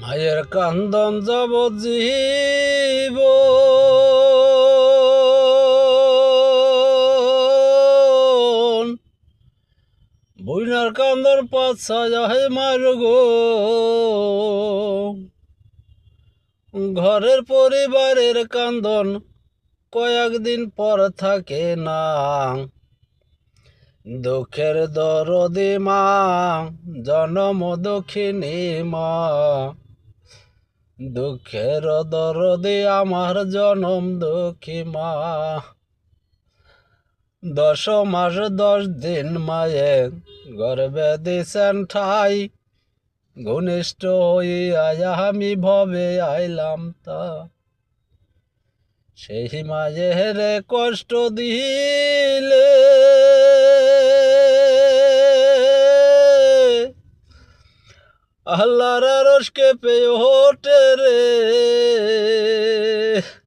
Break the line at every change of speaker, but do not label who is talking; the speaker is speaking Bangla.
মায়ের কান্দন যাব জীব। বইনার কান্দন পাছা যাহে মার গো। ঘরের পরিবারের কান্দন কয়েকদিন পর থাকে না। দুঃখের দরদি মা, জনম দক্ষিণী মা। দুঃখের দরদি আমার জনম দুঃখী মা। দশ মাস দশ দিন মায়ে গর্বে দিছেন ঠাই। ঘনিষ্ঠ হইয়া আমি ভবে আইলাম তা। সেই মায়ের কষ্ট দিলে আল্লাহর রসকে পেয়ে ওঠে রে।